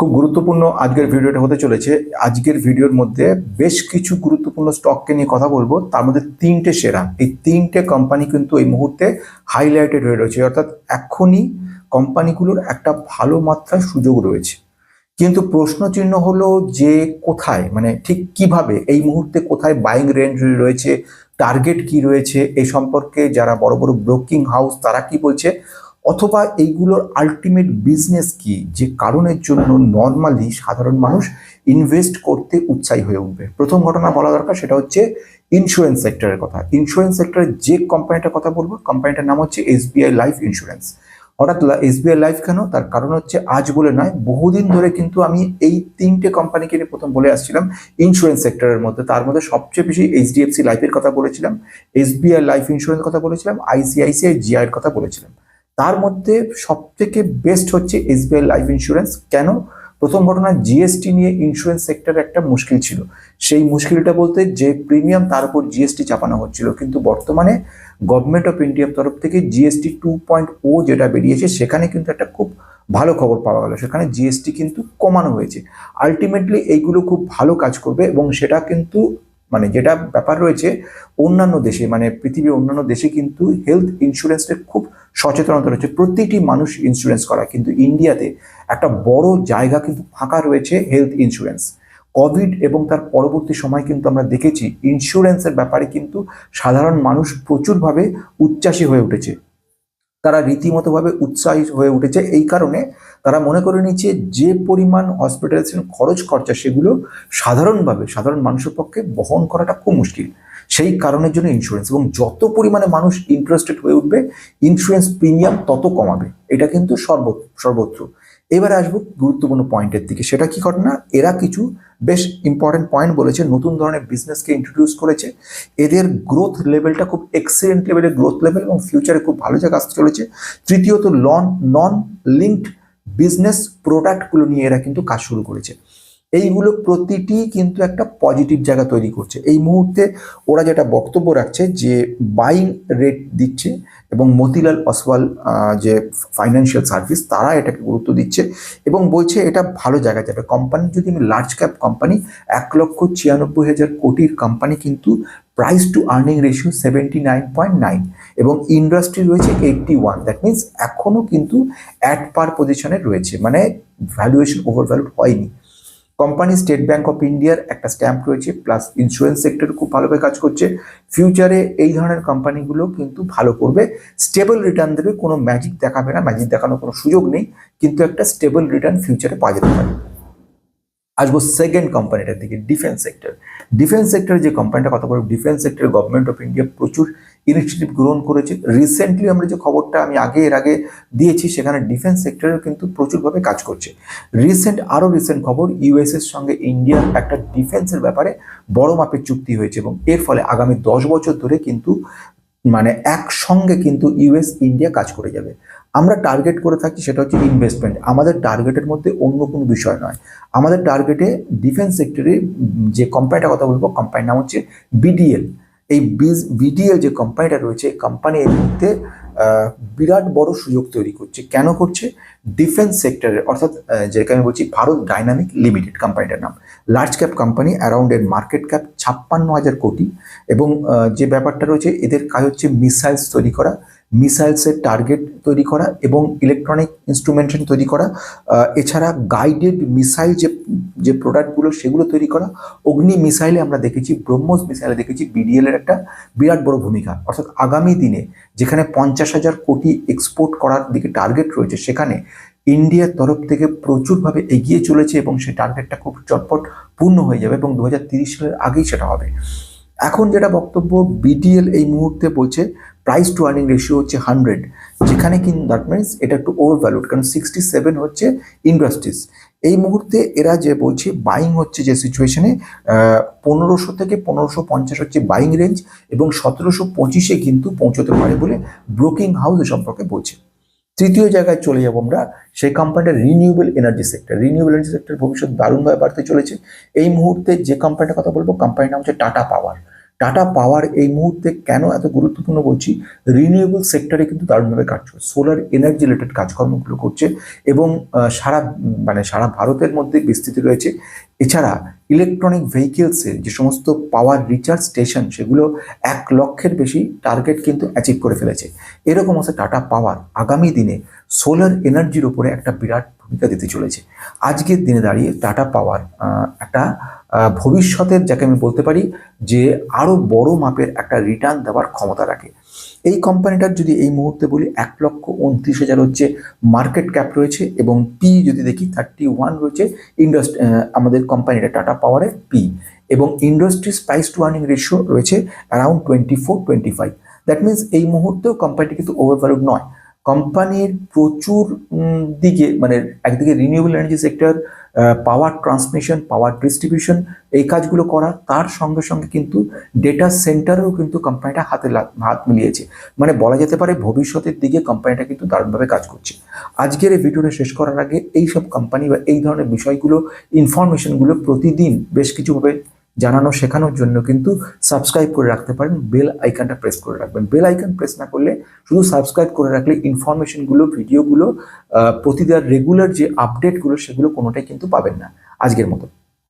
খুব গুরুত্বপূর্ণ আজকের ভিডিওটা হতে চলেছে। আজকের ভিডিওর মধ্যে বেশ কিছু গুরুত্বপূর্ণ স্টককে নিয়ে কথা বলব। তার মধ্যে তিনটে সেরা। এই তিনটে কোম্পানি কিন্তু এই মুহূর্তে হাইলাইটেড হয়ে রয়েছে। অর্থাৎ এখনই কোম্পানিগুলোর একটা ভালো মাত্রার সুযোগ রয়েছে। কিন্তু প্রশ্ন চিহ্ন হলো যে কোথায়? মানে ঠিক কীভাবে? এই মুহূর্তে কোথায় বাইং রেঞ্জ রয়েছে? টার্গেট কি রয়েছে? এই সম্পর্কে যারা বড় বড় ব্রোকিং হাউস তারা কি বলছে? অথবা এইগুলোর আলটিমেট বিজনেস কি? যে কারণের জন্য নর্মালি সাধারণ মানুষ ইনভেস্ট করতে উৎসাহী হয়ে উঠবে। প্রথম ঘটনা বলা দরকার, সেটা হচ্ছে ইন্স্যুরেন্স সেক্টরের কথা। ইন্স্যুরেন্স সেক্টরের যে কোম্পানিটার কথা বলব কোম্পানিটার নাম হচ্ছে এসবিআই লাইফ ইন্স্যুরেন্স হঠাৎ এসবিআই লাইফ কেন? তার কারণ হচ্ছে আজ বলে নয়, বহুদিন ধরে কিন্তু আমি এই তিনটে কোম্পানিকে নিয়ে প্রথম বলে আসছিলাম ইন্স্যুরেন্স সেক্টরের মধ্যে। তার মধ্যে সবচেয়ে বেশি এইচডিএফসি লাইফের কথা বলেছিলাম এসবিআই লাইফ ইন্স্যুরেন্স কথা বলেছিলাম আইসিআইসিআই জিআই এর কথা বলেছিলাম। তার মধ্যে সব থেকে বেস্ট হচ্ছে এসবিআই লাইফ ইন্স্যুরেন্স কেন? প্রথম ঘটনা জিএসটি নিয়ে ইন্স্যুরেন্স সেক্টরে একটা মুশকিল ছিল। সেই মুশকিলটা বলতে যে প্রিমিয়াম তার উপর জিএসটি চাপানো হচ্ছিল। কিন্তু বর্তমানে গভর্নমেন্ট অফ ইন্ডিয়ার তরফ থেকে জিএসটি টু পয়েন্ট ও যেটা বেরিয়েছে, সেখানে কিন্তু একটা খুব ভালো খবর পাওয়া গেল। সেখানে জিএসটি কিন্তু কমানো হয়েছে। আলটিমেটলি এইগুলো খুব ভালো কাজ করবে এবং সেটা কিন্তু মানে যেটা ব্যাপার রয়েছে, অন্যান্য দেশে মানে পৃথিবীর অন্যান্য দেশে কিন্তু হেলথ ইন্স্যুরেন্সের খুব সচেতনতা রয়েছে প্রতিটি মানুষ ইন্স্যুরেন্স করা, কিন্তু ইন্ডিয়াতে একটা বড় জায়গা কিন্তু ফাঁকা রয়েছে হেলথ ইন্স্যুরেন্স কোভিড এবং তার পরবর্তী সময় কিন্তু আমরা দেখেছি ইন্স্যুরেন্সের ব্যাপারে কিন্তু সাধারণ মানুষ প্রচুরভাবে উচ্ছ্বাসী হয়ে উঠেছে। তারা রীতিমতোভাবে উৎসাহিত হয়ে উঠেছে। এই কারণে তারা মনে করে নিচ্ছে যে পরিমাণ হসপিটালাইজেশন খরচ খরচা সেগুলো সাধারণভাবে, সাধারণ মানুষের পক্ষে বহন করাটা খুব মুশকিল। সেই কারণের জন্য ইন্স্যুরেন্স এবং যত পরিমাণে মানুষ ইন্টারেস্টেড হয়ে উঠবে ইন্স্যুরেন্স প্রিমিয়াম তত কমাবে। এটা কিন্তু সর্ব, সর্বত্র। এবারে আসব গুরুত্বপূর্ণ পয়েন্টের দিকে। সেটা কি ঘটনা? এরা কিছু বেশ ইম্পর্টেন্ট পয়েন্ট বলেছে, নতুন ধরনের বিজনেসকে ইন্ট্রোডিউস করেছে। এদের গ্রোথ লেভেলটা খুব এক্সিলেন্ট লেভেলের গ্রোথ লেভেল এবং ফিউচারে খুব ভালো জায়গা আসতে চলেছে। তৃতীয়ত লন নন লিঙ্কড বিজনেস প্রোডাক্টগুলো নিয়ে এরা কিন্তু কাজ শুরু করেছে। এইগুলো প্রতিটি কিন্তু একটা পজিটিভ জায়গা তৈরি করছে। এই মুহূর্তে ওরা যেটা বক্তব্য রাখছে যে বাইং রেট দিচ্ছে এবং মতিলাল অসওয়াল যে ফাইন্যান্সিয়াল সার্ভিস তারা এটাকে গুরুত্ব দিচ্ছে এবং বলছে এটা ভালো জায়গা যাবে। কোম্পানি যদি আমি লার্জ ক্যাপ কোম্পানি এক লক্ষ ছিয়ানব্বই হাজার কোটির কোম্পানি কিন্তু price to earning ratio seventy nine point nine এবং ইন্ডাস্ট্রি রয়েছে এইটটি ওয়ান দ্যাট মিনস এখনও কিন্তু অ্যাট পার পজিশনে রয়েছে। মানে ভ্যালুয়েশন ওভার ভ্যালুড হয়নি। কোম্পানি স্টেট ব্যাঙ্ক অফ ইন্ডিয়ার একটা স্ট্যাম্প রয়েছে প্লাস ইন্স্যুরেন্স সেক্টর খুব ভালোভাবে কাজ করছে। ফিউচারে এই ধরনের কোম্পানিগুলো কিন্তু ভালো করবে। স্টেবল রিটার্ন দেবে, কোনো ম্যাজিক দেখাবে না ম্যাজিক দেখানোর কোনো সুযোগ নেই, কিন্তু একটা স্টেবল রিটার্ন ফিউচারে পাওয়া যেতে পারে। আসব সেকেন্ড কোম্পানিটার দিকে ডিফেন্স সেক্টর ডিফেন্স সেক্টরে যে কোম্পানিটা কথা বলব ডিফেন্স সেক্টরে গভর্নমেন্ট অফ ইন্ডিয়া প্রচুর ইনিশিয়েটিভ গ্রহণ করেছে। রিসেন্টলি আমরা যে খবরটা আমি আগে, এর আগে দিয়েছি, সেখানে ডিফেন্স সেক্টরে কিন্তু প্রচুরভাবে কাজ করছে। রিসেন্ট আরও রিসেন্ট খবর ইউএস এর সঙ্গে ইন্ডিয়ার একটা ডিফেন্সের ব্যাপারে বড় মাপের চুক্তি হয়েছে এবং এর ফলে আগামী দশ বছর ধরে কিন্তু মানে একসঙ্গে কিন্তু ইউএস ইন্ডিয়া কাজ করে যাবে। আমরা টার্গেট করে থাকি সেটা হচ্ছে ইনভেস্টমেন্ট আমাদের টার্গেটের মধ্যে অন্য কোনো বিষয় নয়। আমাদের টার্গেটে ডিফেন্স সেক্টরে যে কোম্পানিটা কথা বলব কোম্পানির নাম হচ্ছে বিডিএল এই বিডিএল যে কোম্পানিটা রয়েছে এই কোম্পানি এর মুহূর্তে আহ, বিরাট বড় সুযোগ তৈরি করছে। কেন করছে? ডিফেন্স সেক্টরের অর্থাৎ যেটাকে আমি বলছি ভারত ডাইনামিক লিমিটেড কোম্পানিটার নাম। লার্জ ক্যাপ কোম্পানি অ্যারাউন্ড এর মার্কেট ক্যাপ ছাপ্পান্ন হাজার কোটি এবং যে ব্যাপারটা রয়েছে, এদের কাজ হচ্ছে মিসাইলস তৈরি করা মিসাইলসের টার্গেট তৈরি করা এবং ইলেকট্রনিক ইনস্ট্রুমেন্টেশন তৈরি করা এছাড়া গাইডেড মিসাইল যে যে প্রোডাক্টগুলো সেগুলো তৈরি করা, অগ্নি মিসাইলে আমরা দেখেছি, ব্রহ্মোস মিসাইলে দেখেছি বিডিএল এর একটা বিরাট বড় ভূমিকা। অর্থাৎ আগামী দিনে যেখানে পঞ্চাশ হাজার কোটি এক্সপোর্ট করার দিকে টার্গেট রয়েছে, সেখানে ইন্ডিয়ার তরফ থেকে প্রচুরভাবে এগিয়ে চলেছে এবং সেই টার্গেটটা খুব চটপট পূর্ণ হয়ে যাবে এবং দু সালের আগেই সেটা হবে। এখন যেটা বক্তব্য বিডিএল এই মুহূর্তে বলছে প্রাইস টু আর্নিং রেশিও হচ্ছে হান্ড্রেড যেখানে কিন্তু দ্যাট মিনস এটা একটু ওভার ভ্যালুড কারণ সিক্সটি সেভেন হচ্ছে ইন্ডাস্ট্রিজ এই মুহূর্তে এরা যে বলছে বাইং হচ্ছে যে সিচুয়েশনে পনেরোশো থেকে পনেরোশো পঞ্চাশ হচ্ছে বাইং রেঞ্জ এবং সতেরোশো পঁচিশে কিন্তু পৌঁছতে পারে বলে ব্রোকিং হাউস এ সম্পর্কে বলছে। তৃতীয় জায়গায় চলে যাব আমরা সেই কোম্পানিটা renewable energy sector renewable energy sector ভবিষ্যৎ দারুণভাবে বাড়তে চলেছে। এই মুহূর্তে যে কোম্পানিটার কথা বলব কোম্পানির নাম হচ্ছে টাটা পাওয়ার টাটা পাওয়ার এই মুহূর্তে কেন এত গুরুত্বপূর্ণ বলছি? রিনিউয়েবল সেক্টরে কিন্তু দারুণভাবে কাজ করছে সোলার এনার্জি রিলেটেড কাজকর্মগুলো করছে এবং সারা মানে সারা ভারতের মধ্যে বিস্তৃত রয়েছে। এছাড়া ইলেকট্রনিক ভেহিকেলসের যে সমস্ত পাওয়ার রিচার্জ স্টেশন সেগুলো এক লক্ষের বেশি টার্গেট কিন্তু অ্যাচিভ করে ফেলেছে। এরকম আছে টাটা পাওয়ার আগামী দিনে সোলার এনার্জির উপরে একটা বিরাট ভূমিকা দিতে চলেছে। আজকের দিনে দাঁড়িয়ে টাটা পাওয়ার একটা ভবিষ্যতের যাকে আমি বলতে পারি যে আরও বড় মাপের একটা রিটার্ন দেওয়ার ক্ষমতা রাখে। এই কোম্পানিটার যদি এই মুহূর্তে বলি, এক লক্ষ উনত্রিশ হাজার হচ্ছে মার্কেট ক্যাপ রয়েছে এবং পি যদি দেখি থার্টি ওয়ান রয়েছে ইন্ডাস্ট আমাদের কোম্পানিটা টাটা পাওয়ারের পি এবং industries price to earning ratio রয়েছে around twenty four twenty five that means এই মুহূর্তেও কোম্পানিটি কিন্তু ওভারভ্যালুড নয়। কোম্পানির প্রচুর দিকে মানে একদিকে renewable energy sector power transmission power distribution এই কাজগুলো করা, তার সঙ্গে সঙ্গে কিন্তু ডেটা সেন্টারেও কিন্তু কোম্পানিটা হাতে হাত মিলিয়েছে। মানে বলা যেতে পারে ভবিষ্যতের দিকে কোম্পানিটা কিন্তু দারুণভাবে কাজ করছে। আজকের এই ভিডিওটা শেষ করার আগে এই সব কোম্পানি বা এই ধরনের বিষয়গুলো ইনফরমেশনগুলো প্রতিদিন বেশ কিছুভাবে জানানো, শেখানোর জন্য কিন্তু সাবস্ক্রাইব করে রাখতে পারেন বেল আইকনটা প্রেস করে রাখবেন। বেল আইকন প্রেস না করলে, শুধু সাবস্ক্রাইব করে রাখলে ইনফরমেশনগুলো ভিডিওগুলো প্রতিদিন রেগুলার যে আপডেটগুলো সেগুলো কোনোটাই কিন্তু পাবেন না। আজকের মতো।